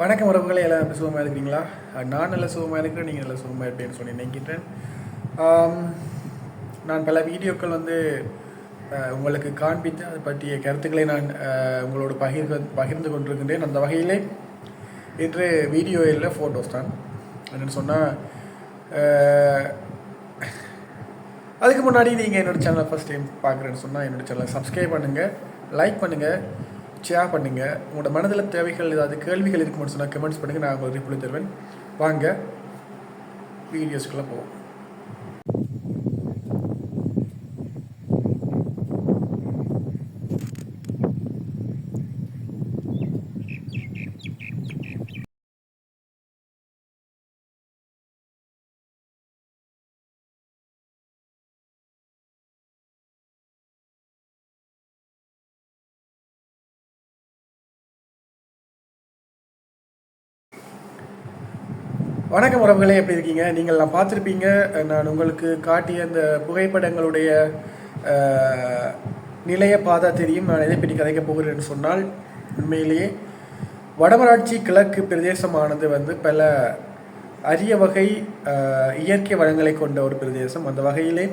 வணக்கம் உறவுகளே எல்லாம் எப்படி சுகமாக இருக்கிறீங்களா? நான் நல்ல சுகமாக இருக்கிறேன் நீங்கள் நல்ல சுகமாக இருப்பேன்னு சொல்லி நினைக்கிறேன். நான் பல வீடியோக்கள் வந்து உங்களுக்கு காண்பித்து அது பற்றிய கருத்துக்களை நான் உங்களோட உங்களோடு பகிர்ந்து பகிர்ந்து கொண்டிருக்கின்றேன். அந்த வகையிலே இன்று வீடியோ இல்லை ஃபோட்டோஸ் தான். என்னென்னு சொன்னால் அதுக்கு முன்னாடி நீங்கள் என்னோடய சேனலை ஃபஸ்ட் டைம் பார்க்குறேன்னு சொன்னால் என்னோடய சேனலை சப்ஸ்கிரைப் பண்ணுங்கள் லைக் பண்ணுங்கள் ஷேர் பண்ணுங்கள் உங்களோட மனதில் தேவைகள் ஏதாவது கேள்விகள் இருக்குமென்னு சொன்னால் கமெண்ட்ஸ் பண்ணுங்கள் நான் உங்களுக்கு ரிப்ளை தருவேன். வாங்க. வீடியோஸ்க்குள்ளே போவோம். வணக்கம் உறவுகளே எப்படி இருக்கீங்க? நீங்கள் நான் பார்த்துருப்பீங்க நான் உங்களுக்கு காட்டிய அந்த புகைப்படங்களுடைய நிலைய பாதா தெரியும். நான் எதை பற்றி கதைக்க போகிறேன்னு சொன்னால் உண்மையிலேயே வடமராட்சி கிழக்கு பிரதேசமானது வந்து பல அரிய வகை இயற்கை வளங்களை கொண்ட ஒரு பிரதேசம். அந்த வகையிலே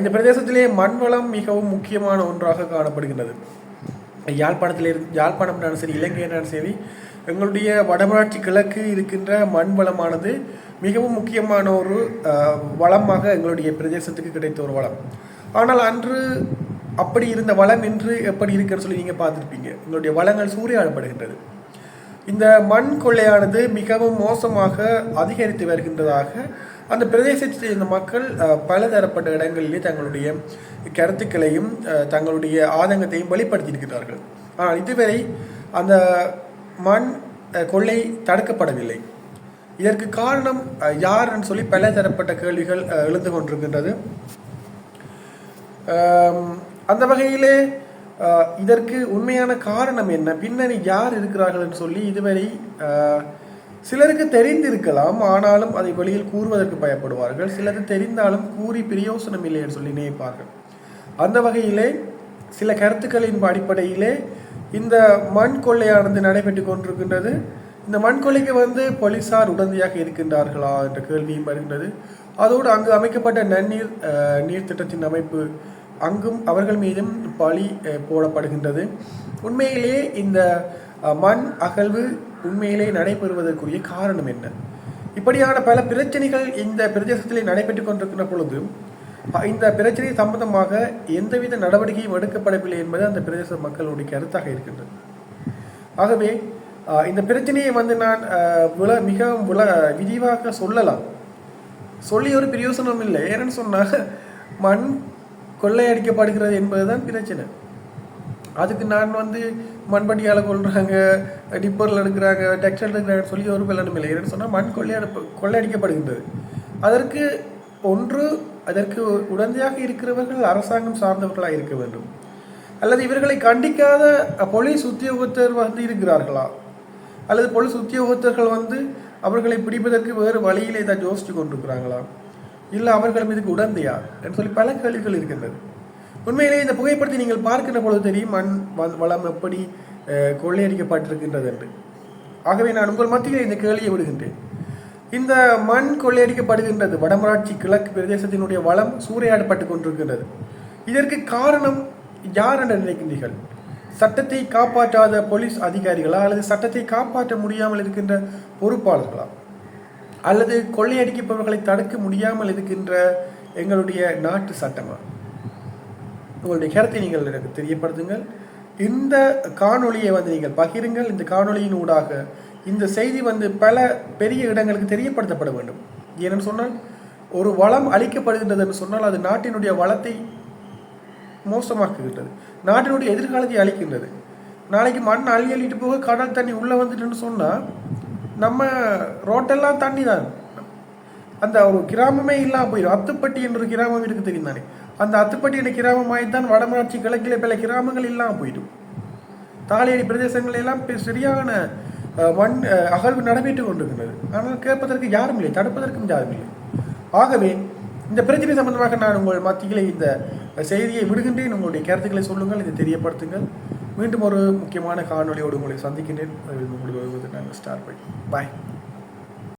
இந்த பிரதேசத்திலே மண் வளம் மிகவும் முக்கியமான ஒன்றாக காணப்படுகின்றது. யாழ்ப்பாணத்தில் இருந்து சரி இலங்கை சரி எங்களுடைய வடமராட்சி கிழக்கு இருக்கின்ற மண் வளமானது மிகவும் முக்கியமான ஒரு வளமாக எங்களுடைய பிரதேசத்துக்கு கிடைத்த ஒரு வளம். ஆனால் அன்று அப்படி இருந்த வளம் இன்று எப்படி இருக்குன்னு சொல்லி நீங்கள் பார்த்துருப்பீங்க. எங்களுடைய வளங்கள் சூறையாடப்படுகின்றது. இந்த மண் கொள்ளையானது மிகவும் மோசமாக அதிகரித்து வருகின்றதாக அந்த பிரதேசத்தை சேர்ந்த மக்கள் பலதரப்பட்ட இடங்களிலே தங்களுடைய கருத்துக்களையும் தங்களுடைய ஆதங்கத்தையும் வெளிப்படுத்தியிருக்கிறார்கள். ஆனால் இதுவரை அந்த மண் கொள்ளை தடுக்கப்படவில்லை. இதற்கு காரணம் யாருன்னு சொல்லி பலதரப்பட்ட கேள்விகள் எழுந்து கொண்டிருக்கின்றது. அந்த வகையிலே இதற்கு உண்மையான காரணம் என்ன? பின்னணி யார் இருக்கிறார்கள்னு சொல்லி இதுவரை சிலருக்கு தெரிந்திருக்கலாம். ஆனாலும் அதை வெளியில் கூறுவதற்கு பயப்படுவார்கள். சிலருக்கு தெரிந்தாலும் கூறி பிரயோசனம் இல்லைன்னு சொல்லி நினைப்பார்கள். அந்த வகையிலே சில கருத்துக்களின் அடிப்படையிலே இந்த மண் கொள்ளையானது நடைபெற்று கொண்டிருக்கின்றது. இந்த மண் கொள்ளைக்கு வந்து போலீசார் உடந்தையாக இருக்கின்றார்களா என்ற கேள்வியும் வருகின்றது. அதோடு அங்கு அமைக்கப்பட்ட நன்னீர் நீர் திட்டத்தின் அமைப்பு அங்கும் அவர்கள் மீதும் பழி போடப்படுகின்றது. உண்மையிலேயே இந்த மண் அகழ்வு உண்மையிலே நடைபெறுவதற்குரிய காரணம் என்ன? இப்படியான பல பிரச்சனைகள் இந்த பிரதேசத்திலே நடைபெற்றுக் கொண்டிருக்கின்ற பொழுது இந்த பிரச்சனை சம்பந்தமாக எந்தவித நடவடிக்கையும் எடுக்கப்படவில்லை என்பது அந்த பிரதேச மக்களுடைய கருத்தாக இருக்கின்றது. ஆகவே இந்த பிரச்சனையை வந்து நான் அஹ், மிகவும் விள விரிவாக சொல்லலாம். சொல்லி ஒரு பிரயோசனம் இல்லை. ஏன்னு சொன்னால் மண் கொள்ளையடிக்கப்படுகிறது என்பதுதான் பிரச்சனை. அதுக்கு நான் வந்து மண்பட்டியால் கொள்றாங்க டிப்பரில் எடுக்கிறாங்க டெக்ஸ்டைல் எடுக்கிறாங்கன்னு சொல்லி ஒரு வெள்ளனும் இல்லை. ஏன்னு சொன்னால் மண் கொள்ளையடிப்பு கொள்ளையடிக்கப்படுகின்றது. அதற்கு ஒன்று அதற்கு உடந்தையாக இருக்கிறவர்கள் அரசாங்கம் சார்ந்தவர்களாக இருக்க வேண்டும். அல்லது இவர்களை கண்டிக்காத போலீஸ் உத்தியோகத்தர் வந்து இருக்கிறார்களா? அல்லது போலீஸ் உத்தியோகத்தர்கள் வந்து அவர்களை பிடிப்பதற்கு வேறு வழியிலே தான் யோசித்து கொண்டிருக்கிறாங்களா இல்லை அவர்கள் இதுக்கு உடந்தையா? என்று சொல்லி பல கேள்விகள் இருக்கின்றது உண்மையிலேயே இந்த புகைப்படத்தை நீங்கள் பார்க்கின்ற பொழுது தெரியும் மண் வளம் எப்படி கொள்ளையடிக்கப்பட்டிருக்கின்றது என்று. ஆகவே நான் உங்கள் மத்தியில் இந்த கேள்வியை விடுகின்றேன். இந்த மண் கொள்ளையடிக்கப்படுகின்றது. வடமராட்சி கிழக்கு பிரதேசத்தினுடைய வளம் சூறையாடப்பட்டு கொண்டிருக்கின்றது. இதற்கு காரணம் யார் என்று நினைக்கின்றீர்கள்? சட்டத்தை காப்பாற்றாத போலீஸ் அதிகாரிகளா அல்லது சட்டத்தை காப்பாற்ற முடியாமல் இருக்கின்ற பொறுப்பாளர்களா? அல்லது கொள்ளையடிக்கப்பவர்களை தடுக்க முடியாமல் இருக்கின்ற எங்களுடைய நாட்டு சட்டமா? உங்களுடைய கருத்தை நீங்கள் எனக்கு தெரியப்படுத்துங்கள். இந்த காணொளியை வந்து நீங்கள் பகிருங்கள். இந்த காணொளியின் ஊடாக இந்த செய்தி வந்து பல பெரிய இடங்களுக்கு தெரியப்படுத்தப்பட வேண்டும். ஏனென்று சொன்னால் ஒரு வளம் அளிக்கப்படுகின்றது என்று சொன்னால் அது நாட்டினுடைய வளத்தை மோசமாக்குகின்றது. நாட்டினுடைய எதிர்காலத்தை அளிக்கின்றது நாளைக்கு மண் அள்ளி அள்ளிட்டு போக கடல் தண்ணி உள்ளே வந்துட்டுன்னு சொன்னால் நம்ம ரோட்டெல்லாம் தண்ணி தான் அந்த ஒரு கிராமமே இல்லாமல் போயிடும் அத்துப்பட்டி என்ற ஒரு கிராமம் இருக்கு தெரியும் தானே? அந்த அத்துப்பட்டி என்ற கிராமமாய் தான் வடமராட்சி கிழக்கில் பல கிராமங்கள் இல்லாமல் போயிடும். தாலியடி பிரதேசங்கள் எல்லாம் சரியான மண் அகழ்வு நடைபெற்று கொண்டிருக்கிறது ஆனால் கேட்பதற்கு யாரும் இல்லை தடுப்பதற்கும் யாரும் இல்லை. ஆகவே இந்த பிரச்சனை சம்பந்தமாக நான் உங்கள் மத்தியிலே இந்த செய்தியை விடுகின்றேன். உங்களுடைய கருத்துக்களை சொல்லுங்கள் இதை தெரியப்படுத்துங்கள். மீண்டும் ஒரு முக்கியமான காணொளியோடு உங்களை சந்திக்கின்றேன். உங்களுக்கு நாங்கள் நான் பண்ணி பை பாய்